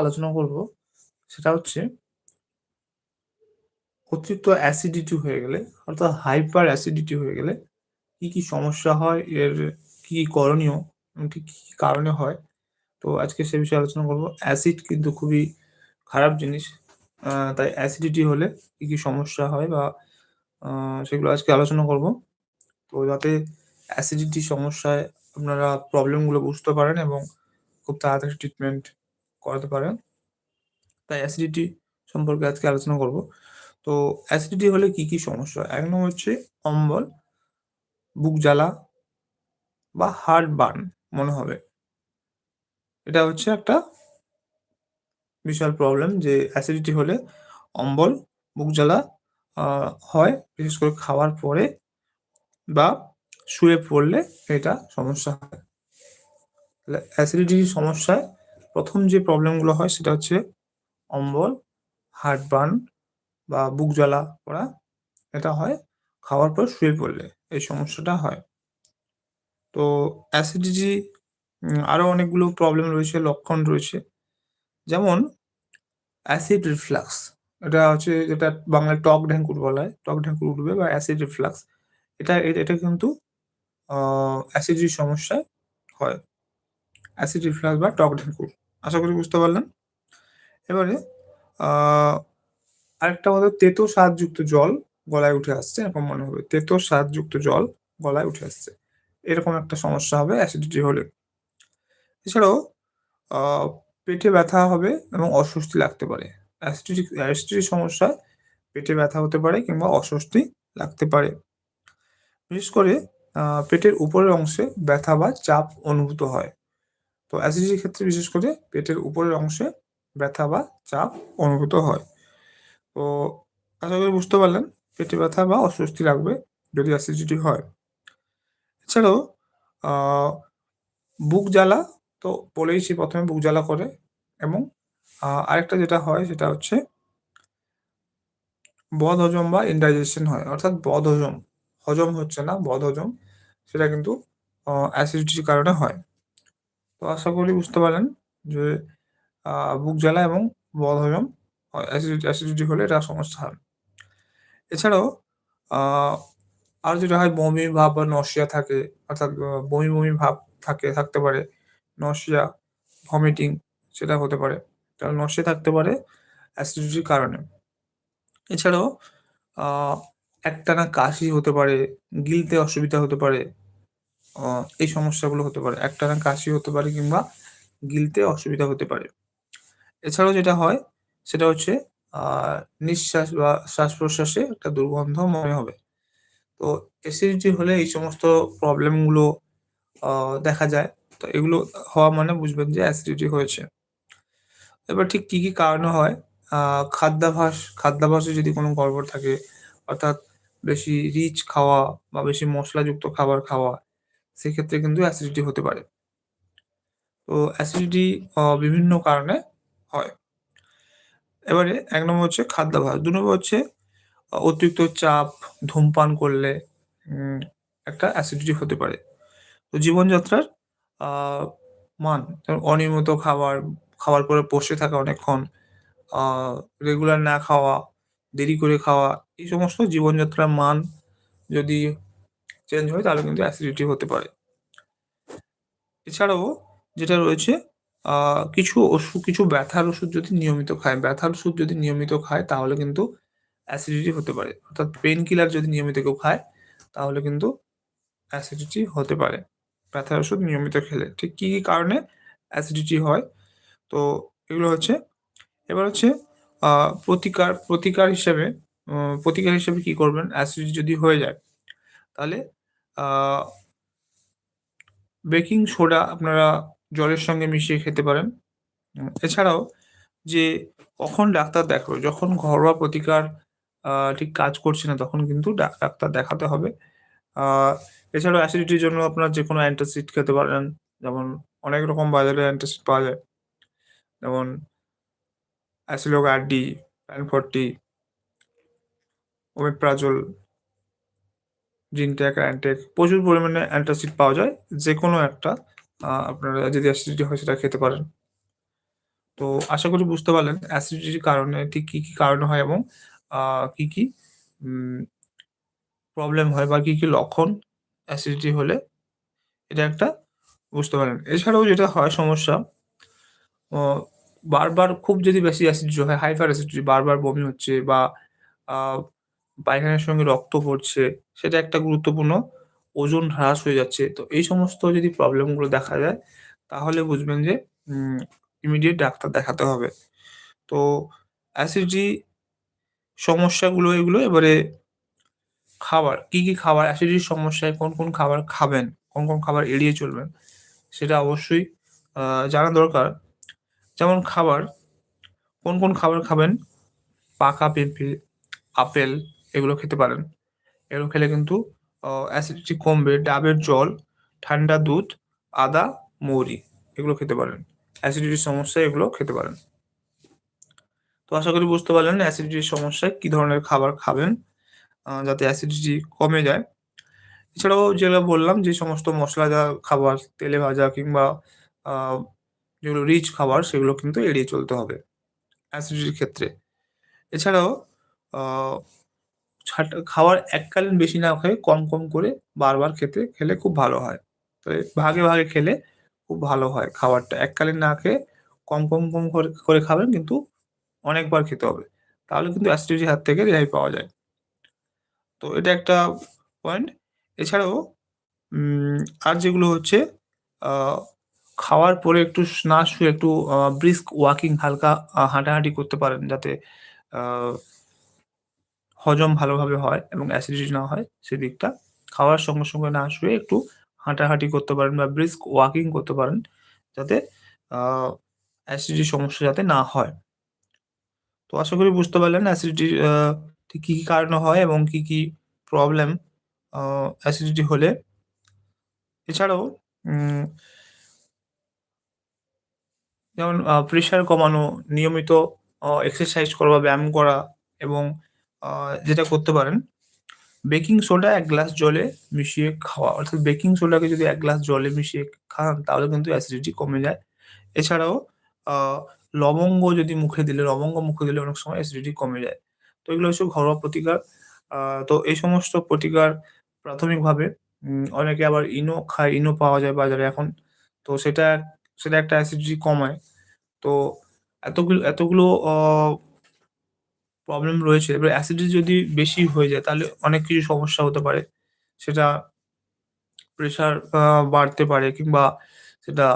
আলোচনা করব, সেটা হচ্ছে অতিরিক্ত অ্যাসিডিটি হয়ে গেলে, অর্থাৎ হাইপার অ্যাসিডিটি হয়ে গেলে কি কি সমস্যা হয়, এর কি করণীয় ঠিক কি কি কারণে হয়, তো আজকে সে বিষয়ে আলোচনা করব। অ্যাসিড কিন্তু খুবই খারাপ জিনিস তাই অ্যাসিডিটি হলে কি কি সমস্যা হয় বা সেগুলো আজকে আলোচনা করব। তো যাতে অ্যাসিডিটি সমস্যায় আপনারা প্রবলেমগুলো বুঝতে পারেন এবং খুব তাড়াতাড়ি ট্রিটমেন্ট করাতে পারেন। তাই অ্যাসিডিটি সম্পর্কে আজকে আলোচনা করব। তো অ্যাসিডিটি হলে কি কি সমস্যা? এক নম্বর হচ্ছে অম্বল, বুক জ্বালা বা হার্ট বার্ন মনে হবে। এটা হচ্ছে একটা বিশাল প্রবলেম যে অ্যাসিডিটি হলে অম্বল, বুক জ্বালা হয়, বিশেষ করে খাওয়ার পরে বা শুয়ে পড়লে এটা সমস্যা হয়। তাহলে অ্যাসিডিটির সমস্যায় প্রথম যে প্রবলেমগুলো হয় সেটা হচ্ছে অম্বল হার্ট বার্ন বা বুক জ্বালা করা, এটা হয় খাওয়ার পর শুয়ে পড়লে, এই সমস্যাটা হয়। তো অ্যাসিডিটি আরও অনেকগুলো প্রবলেম রয়েছে, লক্ষণ রয়েছে। যেমন অ্যাসিড রিফ্লাক্স এটা হচ্ছে যেটা বাংলায় টক ঢ্যাঙ্কুর বলা হয়, টক ঢ্যাঙ্কুর উঠবে বা অ্যাসিড রিফ্লাক্স এটা এটা কিন্তু অ্যাসিডির সমস্যায় হয়। অ্যাসিড রিফ্লাক্স বা টক ঢ্যাঙ্কুর আশা করি বুঝতে পারলেন। এবারে আরেকটা আমাদের তেতো স্বাদযুক্ত জল গলায় উঠে আসছে, এরকম মনে হবে। তেতো স্বাদযুক্ত জল গলায় উঠে আসছে। এরকম একটা সমস্যা হবে অ্যাসিডিটি হলে। এছাড়াও পেটে ব্যথা হবে এবং অস্বস্তি লাগতে পারে। অ্যাসিডিটি অ্যাসিডিটির সমস্যায় পেটে ব্যথা হতে পারে কিংবা অস্বস্তি লাগতে পারে। বিশেষ করে পেটের উপরের অংশে ব্যথা বা চাপ অনুভূত হয়। তো অ্যাসিডিটির ক্ষেত্রে বিশেষ করে পেটের উপরের অংশে ব্যথা বা চাপ অনুভূত হয়। তো আশা করি বুঝতে পারলেন, পেটে ব্যথা বা অস্বস্তি লাগবে যদি অ্যাসিডিটি হয়। এছাড়াও বুক জ্বালা তো বলেইছি প্রথমে বুক জ্বালা করে এবং আরেকটা যেটা হয় সেটা হচ্ছে বদ হজম বা ইনডাইজেশন হয়। অর্থাৎ বদ হজম হজম হচ্ছে না বদ হজম সেটা কিন্তু অ্যাসিডিটির কারণে হয়। তো আশা করি বুঝতে পারলেন যে বুক জ্বালা এবং বদ হজম হয় অ্যাসিডিটি হলে এটা সমস্যা। হয় এছাড়াও আর যেটা হয়, বমি ভাব বা নশিয়া থাকে, অর্থাৎ বমি বমি ভাব থাকে, থাকতে পারে। নশিয়া ভমিটিং সেটা হতে পারে। কারণ নশিয়া থাকতে পারে অ্যাসিডিটির কারণে। এছাড়াও একটানা কাশি হতে পারে, গিলতে অসুবিধা হতে পারে এই সমস্যাগুলো হতে পারে। একটানা কাশি হতে পারে কিংবা গিলতে অসুবিধা হতে পারে। এছাড়াও যেটা হয় সেটা হচ্ছে নিঃশ্বাস বা শ্বাস প্রশ্বাসে একটা দুর্গন্ধ মনে হবে। তো অ্যাসিডিটি হলে এই সমস্ত প্রবলেমগুলো দেখা যায়। তো এগুলো হওয়া মানে বুঝবেন যে অ্যাসিডিটি হয়েছে। এবার ঠিক কি কি কারণে হয়? আহ, খাদ্যাভ্যাস খাদ্যাভ্যাসে যদি কোনো গড়বড় থাকে অর্থাৎ বেশি রিচ খাওয়া বা বেশি মশলাযুক্ত খাবার খাওয়া সেক্ষেত্রে কিন্তু অ্যাসিডিটি হতে পারে। তো অ্যাসিডিটি বিভিন্ন কারণে হয়। এবারে এক নম্বর হচ্ছে খাদ্যাভ্যাস। দু নম্বর হচ্ছে অতিরিক্ত চাপ, ধূমপান করলে একটা অ্যাসিডিটি হতে পারে। তো জীবনযাত্রার মান, যেমন অনিয়মিত খাবার খাওয়ার পরে বসে থাকা অনেকক্ষণ রেগুলার না খাওয়া, দেরি করে খাওয়া, এই সমস্ত জীবনযাত্রার মান যদি চেঞ্জ হয়, তাহলে কিন্তু অ্যাসিডিটি হতে পারে। এছাড়াও যেটা রয়েছে কিছু ওষুধ, কিছু ব্যথার ওষুধ যদি নিয়মিত খায়, ব্যথার ওষুধ যদি নিয়মিত খায়, তাহলে কিন্তু অ্যাসিডিটি হতে পারে। অর্থাৎ পেন কিলার যদি নিয়মিত কেউ খায়, তাহলে কিন্তু অ্যাসিডিটি হতে পারে। ব্যথার ওষুধ নিয়মিত খেলে। ঠিক কী কী কারণে অ্যাসিডিটি হয়? তো এগুলো হচ্ছে, এবার হচ্ছে প্রতিকার প্রতিকার হিসেবে প্রতিকার হিসেবে কি করবেন? অ্যাসিডিটি যদি হয়ে যায় তাহলে বেকিং সোডা আপনারা জলের সঙ্গে মিশিয়ে খেতে পারেন। এছাড়াও যে কখন ডাক্তার দেখো যখন ঘরোয়া প্রতিকার ঠিক কাজ করছে না, তখন কিন্তু ডাক- ডাক্তার দেখাতে হবে। এছাড়াও অ্যাসিডিটির জন্য আপনার যে কোনো অ্যান্টাসিড খেতে পারেন, যেমন অনেক রকম বাজারে অ্যান্টাসিড পাওয়া যায়। যেমন অ্যাসিলোগার ডি প্যানফর্টি, ওমেপ্রাজল। জিনটেক অ্যান্টেক প্রচুর পরিমাণে অ্যান্টাসিড পাওয়া যায় যে কোনো একটা আপনারা যদি অ্যাসিডিটি হয় সেটা খেতে পারেন। তো আশা করি বুঝতে পারলেন অ্যাসিডিটির কারণে ঠিক কী কী কারণে হয় এবং কী কী প্রবলেম হয় বা কী কী লক্ষণ অ্যাসিডিটি হলে এটা একটা বুঝতে পারলেন। এছাড়াও যেটা হয় সমস্যা বারবার খুব যদি বেশি অ্যাসিডিটি হয় হাইপার অ্যাসিডিটি বারবার বমি হচ্ছে বা পায়খানার সঙ্গে রক্ত পড়ছে, সেটা একটা গুরুত্বপূর্ণ ওজন হ্রাস হয়ে যাচ্ছে। তো এই সমস্ত যদি প্রবলেমগুলো দেখা যায়, তাহলে বুঝবেন যে ইমিডিয়েট ডাক্তার দেখাতে হবে। তো অ্যাসিডিটি সমস্যাগুলো এগুলো, এবারে খাবার, কি কি খাবার অ্যাসিডিটির সমস্যায় কোন কোন খাবার খাবেন, কোন কোন খাবার এড়িয়ে চলবেন, সেটা অবশ্যই জানা দরকার। যেমন খাবার, কোন কোন খাবার খাবেন? পাকা পেঁপে, আপেল এগুলো খেতে পারেন। এগুলো খেলে কিন্তু অ্যাসিডিটি কমবে, ডাবের জল, ঠান্ডা দুধ, আদা, মৌরি এগুলো খেতে পারেন। অ্যাসিডিটির সমস্যায় এগুলো খেতে পারেন। তো আশা করি বুঝতে পারলেন অ্যাসিডিটির সমস্যায় কী ধরনের খাবার খাবেন যাতে অ্যাসিডিটি কমে যায়। এছাড়াও যেগুলো বললাম, যে সমস্ত মশলাদার খাবার, তেলে ভাজা কিংবা যেগুলো রিচ খাবার, সেগুলো কিন্তু এড়িয়ে চলতে হবে অ্যাসিডিটির ক্ষেত্রে। এছাড়াও খাওয়ার এককালীন বেশি না খেয়ে কম কম করে বারবার খেতে, খেলে খুব ভালো হয়। তবে ভাগে ভাগে খেলে খুব ভালো হয় খাবারটা। এককালীন না খেয়ে কম কম কম করে খাবেন কিন্তু অনেকবার খেতে হবে। তাহলে কিন্তু অ্যাসিডিটির হাত থেকে রেহাই পাওয়া যায়। তো এটা একটা পয়েন্ট এছাড়াও আর যেগুলো হচ্ছে খাওয়ার পরে একটু না শুয়ে একটু ব্রিস্ক ওয়াকিং হালকা হাঁটাহাঁটি করতে পারেন যাতে হজম ভালোভাবে হয় এবং অ্যাসিডিটি না হয়, সেদিকটা খাওয়ার সঙ্গে সঙ্গে না শুয়ে একটু হাঁটাহাঁটি করতে পারেন বা ব্রিস্ক ওয়াকিং করতে পারেন যাতে অ্যাসিডিটির সমস্যা যাতে না হয়। তো আশা করি বুঝতে পারলেন অ্যাসিডিটি কী কী কারণে হয় এবং কী কী প্রবলেম অ্যাসিডিটি হলে। এছাড়াও যেমন প্রেশার কমানো, নিয়মিত এক্সারসাইজ করা বা ব্যায়াম করা এবং যেটা করতে পারেন বেকিং সোডা এক গ্লাস জলে মিশিয়ে খাওয়া। অর্থাৎ বেকিং সোডাকে যদি এক গ্লাস জলে মিশিয়ে খান, তাহলে কিন্তু অ্যাসিডিটি কমে যায়। এছাড়াও লবঙ্গ যদি মুখে দিলে, লবঙ্গ মুখে দিলে অনেক সময় অ্যাসিডিটি কমে যায়। তো এগুলো হচ্ছে ঘরোয়া প্রতিকার। তো এই সমস্ত প্রতিকার প্রাথমিকভাবে অনেকে আবার ইনো খায়, ইনো পাওয়া যায় বাজারে এখন। তো সেটা সেটা একটা অ্যাসিডিটি কমায়। তো এতগুলো এতগুলো প্রবলেম রয়েছে। এবার অ্যাসিডিটি যদি বেশি হয়ে যায়, তাহলে অনেক কিছু সমস্যা হতে পারে। সেটা প্রেশার বাড়তে পারে কিংবা সেটা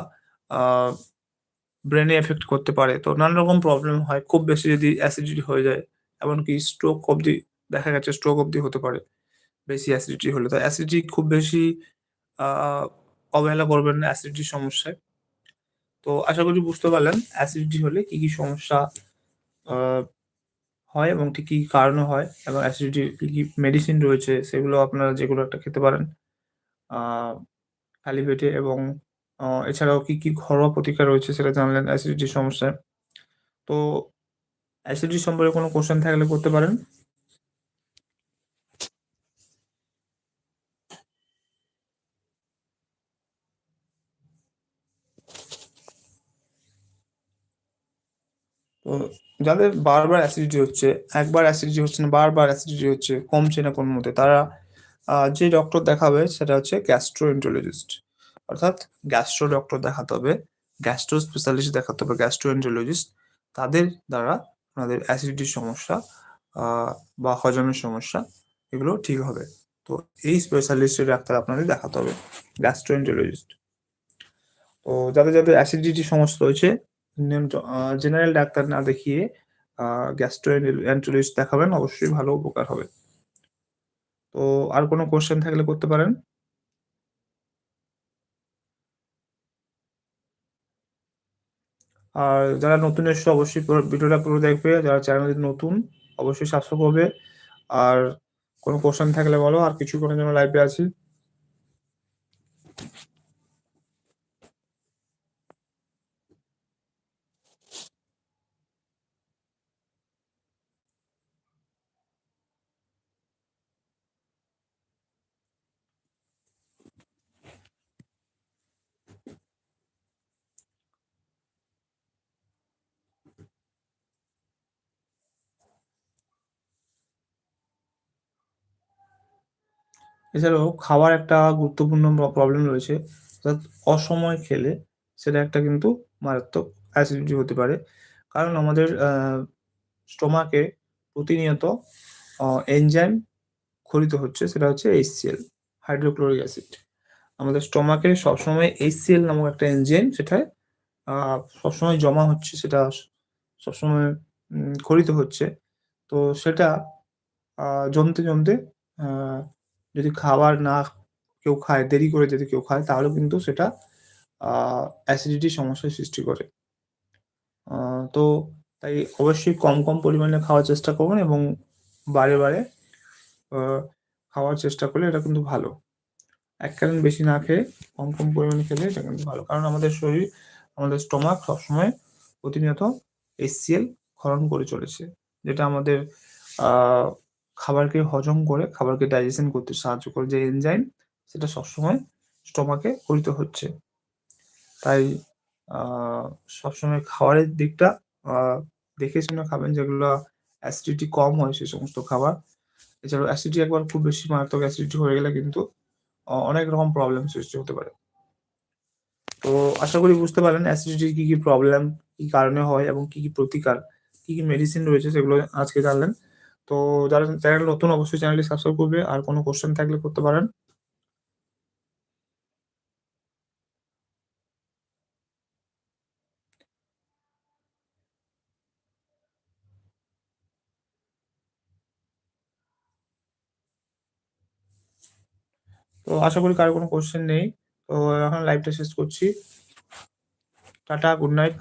ব্রেনে এফেক্ট করতে পারে। তো নানা রকম প্রবলেম হয়। খুব বেশি যদি অ্যাসিডিটি হয়ে যায়, এমনকি স্ট্রোক অবধি, দেখা গেছে স্ট্রোক অবধি হতে পারে বেশি অ্যাসিডিটি হলে। তো অ্যাসিডিটি খুব বেশি অবহেলা করবেন না অ্যাসিডিটির সমস্যায়। তো আশা করি বুঝতে পারলেন অ্যাসিডিটি হলে কি কি সমস্যা হয় এবং ঠিক কী কারণে হয় এবং অ্যাসিডিটি কী কী মেডিসিন রয়েছে সেগুলো আপনারা যেগুলো একটা খেতে পারেন। খালি পেটে এবং এছাড়াও কী কী ঘরোয়া প্রতিকার রয়েছে সেটা জানলেন অ্যাসিডিটির সমস্যায়। তো অ্যাসিডিটি সম্পর্কে কোনো কোশ্চেন থাকলে করতে পারেন। তো যাদের বারবার অ্যাসিডিটি হচ্ছে, একবার অ্যাসিডিটি হচ্ছে না, বারবার অ্যাসিডিটি হচ্ছে, কমছে না কোনো মতে, তারা যে ডক্টর দেখাবে সেটা হচ্ছে গ্যাস্ট্রোএন্টোলজিস্ট অর্থাৎ গ্যাস্ট্রো ডক্টর দেখাতে হবে গ্যাস্ট্রো স্পেশালিস্ট দেখাতে হবে গ্যাস্ট্রোএন্টোলজিস্ট তাদের দ্বারা আপনাদের অ্যাসিডিটির সমস্যা বা হজমের সমস্যা, এগুলো ঠিক হবে। তো এই স্পেশালিস্টের ডাক্তার আপনাদের দেখাতে হবে গ্যাস্ট্রোএন্টোলজিস্ট তো যাদের যাদের অ্যাসিডিটির সমস্যা রয়েছে জেনারেল ডাক্তার না দেখিয়ে গ্যাস্ট্রোএন্টোলজিস্ট দেখাবেন, অবশ্যই ভালো উপকার হবে। তো আর কোনো কোশ্চেন থাকলে করতে পারেন। আর যারা নতুন এসছে, অবশ্যই ভিডিওটা পুরো দেখবে। যারা চ্যানেল নতুন, অবশ্যই সাবস্ক্রাইব করবে। আর কোনো কোশ্চেন থাকলে বলো, আর কিছু কোনো জন্য লাইভে আছি। এছাড়াও খাওয়ার একটা গুরুত্বপূর্ণ প্রবলেম রয়েছে। অর্থাৎ অসময়ে খেলে সেটা একটা কিন্তু মারাত্মক অ্যাসিডিটি হতে পারে। কারণ আমাদের স্টোমাকে প্রতিনিয়ত এনজাইম খরিত হচ্ছে, সেটা হচ্ছে এইচসিএল হাইড্রোক্লোরিক অ্যাসিড আমাদের স্টোমাকে সবসময় এইচসিএল নামক একটা এনজাইম সেটায় সবসময় জমা হচ্ছে, সেটা সবসময় খরিত হচ্ছে। তো সেটা জমতে জমতে যদি খাবার না কেউ খায়, দেরি করে যদি কেউ খায়, তাহলে কিন্তু সেটা অ্যাসিডিটির সমস্যার সৃষ্টি করে। তো তাই অবশ্যই কম কম পরিমাণে খাওয়ার চেষ্টা করবেন এবং বারে বারে খাওয়ার চেষ্টা করলে এটা কিন্তু ভালো। এক কারণ বেশি না খেয়ে কম কম পরিমাণে খেলে এটা কিন্তু ভালো। কারণ আমাদের শরীর, আমাদের স্টমাক সবসময় প্রতিনিয়ত এসসিএল ক্ষরণ করে চলেছে। যেটা আমাদের খাবারকে হজম করে খাবারকে ডাইজেশন করতে সাহায্য করে যে এনজাইম সেটা সবসময় স্টমাকে করিত হচ্ছে। তাই সবসময় খাবারের দিকটা দেখে শুনে খাবেন যেগুলো অ্যাসিডিটি কম হয় সে সমস্ত খাবার। এছাড়াও অ্যাসিডিটি একবার খুব বেশি মারাত্মক অ্যাসিডিটি হয়ে গেলে কিন্তু অনেক রকম প্রবলেম সৃষ্টি হতে পারে। তো আশা করি বুঝতে পারেন অ্যাসিডিটির কি কি প্রবলেম কি কারণে হয় এবং কি কি প্রতিকার, কি কি মেডিসিন রয়েছে সেগুলো আজকে জানলেন। তো যারা চ্যানেল নতুন, অবশ্যই চ্যানেলটি সাবস্ক্রাইব করবে। আর কোনো কোশ্চেন থাকলে করতে পারেন। তো আশা করি কারও কোনো কোশ্চেন নেই। তো এখন লাইভটা শেষ করছি। Tata good night